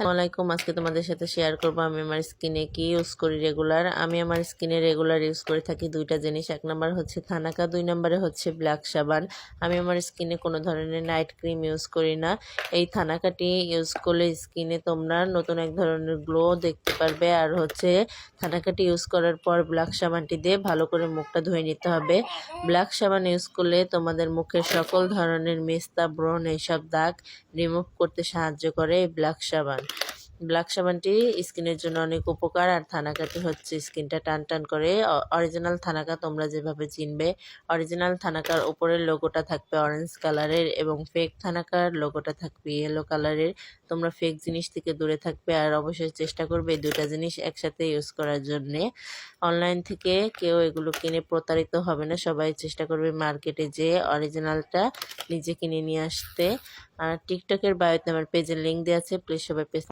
আসসালামাইকুম আজকে তোমাদের সাথে শেয়ার করব আমি আমার স্কিনে কি ইউজ করি রেগুলার আমি আমার স্কিনে রেগুলার ইউজ করে থাকি দুইটা জিনিস। এক নম্বর হচ্ছে থানাকা, দুই নম্বরে হচ্ছে ব্ল্যাক সাবান। আমি আমার স্কিনে কোনো ধরনের নাইট ক্রিম ইউজ করি না। এই থানাকাটি ইউজ করলে স্কিনে তোমরা নতুন এক ধরনের গ্লো দেখতে পারবে। আর হচ্ছে থানাকাটি ইউজ করার পর ব্ল্যাক সাবানটি দিয়ে ভালো করে মুখটা ধুয়ে নিতে হবে। ব্ল্যাক সাবান ইউজ করলে তোমাদের মুখের সকল ধরনের মেস্তা, ব্রণ এইসব দাগ রিমুভ করতে সাহায্য করে এই ব্ল্যাক সাবান। ব্ল্যাক সাবানটি স্কিনের জন্য অনেক উপকার। আর থানাকাটি হচ্ছে স্কিনটা টান টান করে অরিজিনাল থানাকা তোমরা যেভাবে চিনবে অরিজিনাল থানাকার উপরের লোগোটা থাকবে অরেঞ্জ কালারের এবং ফেক থানাকার লোগোটা থাকবে ইয়েলো কালারের তোমরা ফেক জিনিস থেকে দূরে থাকবে আর অবশ্যই চেষ্টা করবে এই দুটা জিনিস একসাথে ইউজ করার জন্যে। অনলাইন থেকে কেউ এগুলো কিনে প্রতারিত হবে না। সবাই চেষ্টা করবে মার্কেটে যেয়ে অরিজিনালটা নিজে কিনে নিয়ে আসতে। আর টিকটকের বায়োতে আমার পেজের লিঙ্ক দেওয়া আছে। প্লিজ সবাই পেজ